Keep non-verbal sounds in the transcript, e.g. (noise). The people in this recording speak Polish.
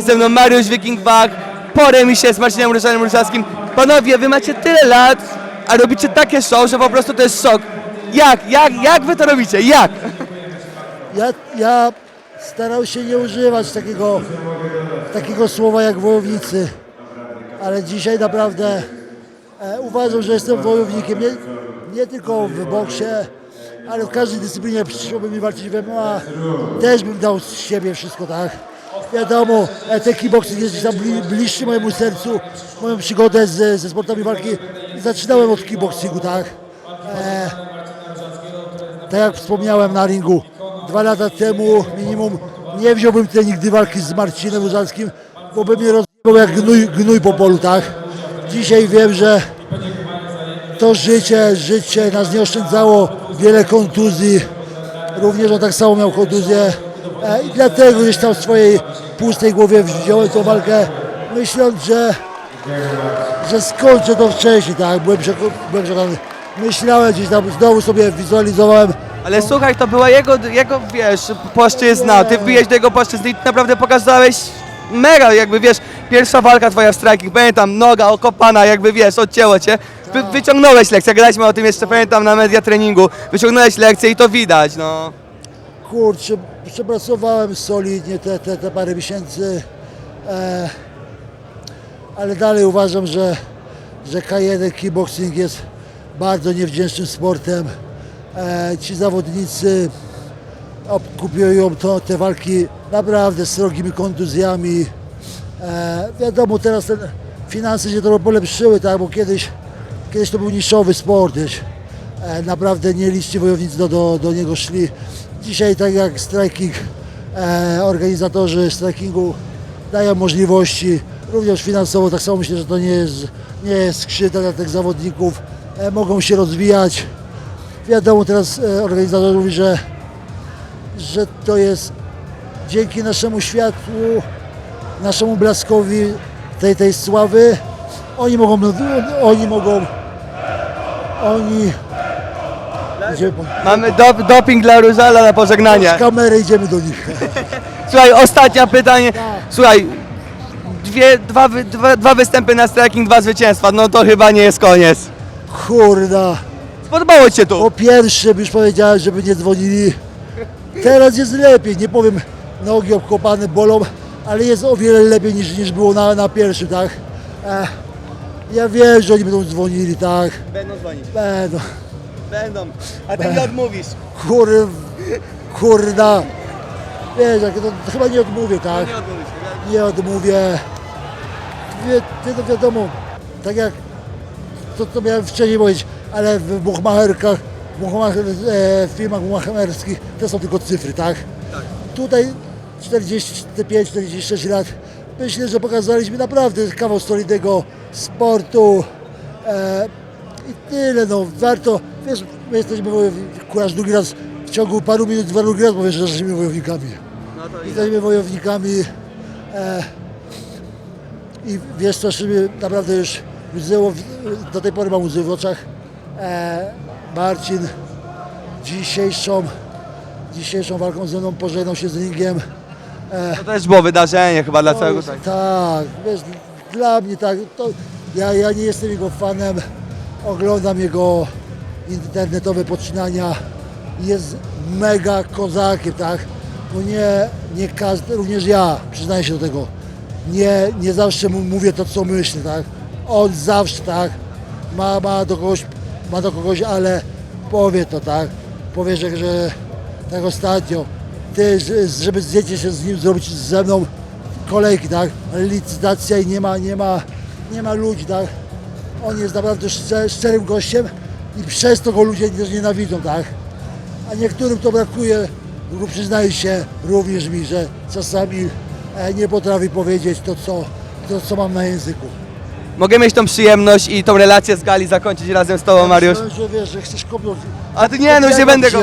Jest ze Mariusz Wikingbach, po remisie z Marcinem Różanem Różalskim. Panowie, wy macie tyle lat, a robicie takie show, że po prostu to jest szok. Jak, jak, jak wy to robicie? Jak? Ja, ja starał się nie używać takiego, takiego słowa jak wojownicy, ale dzisiaj naprawdę e, uważam, że jestem wojownikiem nie, nie tylko w boksie, ale w każdej dyscyplinie przyszłoby mi walczyć w MMA, też bym dał z siebie wszystko, tak? Wiadomo, e, ten kickboxing jest tam bli, bliższy mojemu sercu, moją przygodę z, ze sportami walki. Zaczynałem od kickboxingu, tak? E, tak jak wspomniałem na ringu, dwa lata temu minimum nie wziąłbym tutaj nigdy walki z Marcinem Urzalskim, bo by mnie rozjebał jak gnój, gnój po polu, tak? Dzisiaj wiem, że to życie, życie nas nie oszczędzało, wiele kontuzji, również on tak samo miał kontuzję i dlatego gdzieś tam w swojej pustej głowie wziąłem tą walkę, myśląc, że że skończę to wcześniej, tak, byłem, przeko- byłem przekonany. Myślałem gdzieś tam, znowu sobie wizualizowałem, Ale słuchaj, to była jego, jego wiesz, płaszczyzna. Ty wbijesz do jego płaszczyzny i ty naprawdę pokazałeś mega, jakby wiesz, pierwsza walka twoja w striking, pamiętam, noga okopana, jakby wiesz, odcięło cię. Wy, wyciągnąłeś lekcję, graliśmy o tym jeszcze, pamiętam, na media treningu. Wyciągnąłeś lekcję i to widać, no. kurczę, przepracowałem solidnie te, te, te parę miesięcy, e, ale dalej uważam, że, że K1 kickboxing jest bardzo niewdzięcznym sportem. E, ci zawodnicy kupują to, te walki naprawdę z srogimi kontuzjami. E, wiadomo, teraz te finanse się trochę polepszyły, tak, bo kiedyś, kiedyś to był niszowy sport, wiesz. E, naprawdę nieliczni wojownicy do, do, do niego szli. Dzisiaj, tak jak striking, e, organizatorzy strikingu dają możliwości, również finansowo, tak samo myślę, że to nie jest, nie jest krzywda dla tych zawodników, e, mogą się rozwijać. Wiadomo, teraz organizator mówi, że, że to jest dzięki naszemu światłu, naszemu blaskowi tej, tej sławy, oni mogą, oni mogą, oni, idziemy po, Mamy dop, doping dla Różala na pożegnanie. z kamery idziemy do nich. (laughs) Słuchaj, ostatnie pytanie. Słuchaj, dwie, dwa, wy- dwa, dwa występy na striking, dwa zwycięstwa, no to chyba nie jest koniec. Kurda, Spodobało ci się tu? po pierwsze już powiedziałem, żeby nie dzwonili, teraz jest lepiej, nie powiem, nogi obkopane bolą, ale jest o wiele lepiej niż, niż było na, na pierwszym, tak? E, ja wiem, że oni będą dzwonili, tak? Będą dzwonić. Będą. Będą. A ty nie odmówisz. Kur... Kurda. Wiesz, jak to, to chyba nie odmówię, tak? Nie odmówisz. Nie odmówię. Wie, ty to wiadomo, tak jak to, to miałem wcześniej powiedzieć, ale w buchmacherkach, buchmacher, e, w firmach buchmacherskich to są tylko cyfry, tak? Tutaj 45-46 lat. Myślę, że pokazaliśmy naprawdę kawał solidnego sportu. E, I tyle, no warto, wiesz, my jesteśmy aż drugi raz w ciągu paru minut, dwa drugi raz powiesz, że jesteśmy wojownikami. No to Jesteśmy wojownikami e, i wiesz co, Szymie, naprawdę już łzy, do tej pory mam łzy w oczach. E, Marcin dzisiejszą, dzisiejszą walką ze mną pożegnał się z ringiem. To też było wydarzenie chyba dla całego tak. Tak, wiesz, dla mnie tak, to ja, ja nie jestem jego fanem, oglądam jego internetowe podcinania, jest mega kozakiem, tak? No nie, nie każdy, również ja, przyznaję się do tego, nie, nie zawsze mówię to, co myślę, tak? On zawsze, tak, ma, ma do kogoś, ma do kogoś, ale powie to, tak? Powie, że, że tak ostatnio, ty, że- żeby zdjęcie się z nim zrobić ze mną, kolejki, tak? Licytacja i nie ma, nie ma, nie ma ludzi, tak? On jest naprawdę szczer, szczerym gościem i przez to go ludzie też nienawidzą, tak? A niektórym to brakuje, bo przyznaję się również mi, że czasami e, nie potrafi powiedzieć to co, to, co mam na języku. Mogę mieć tą przyjemność i tą relację z gali zakończyć razem z tobą, Mariusz. Myślałem, że wiesz, że chcesz kopnąć. A ty nie, no już nie będę go...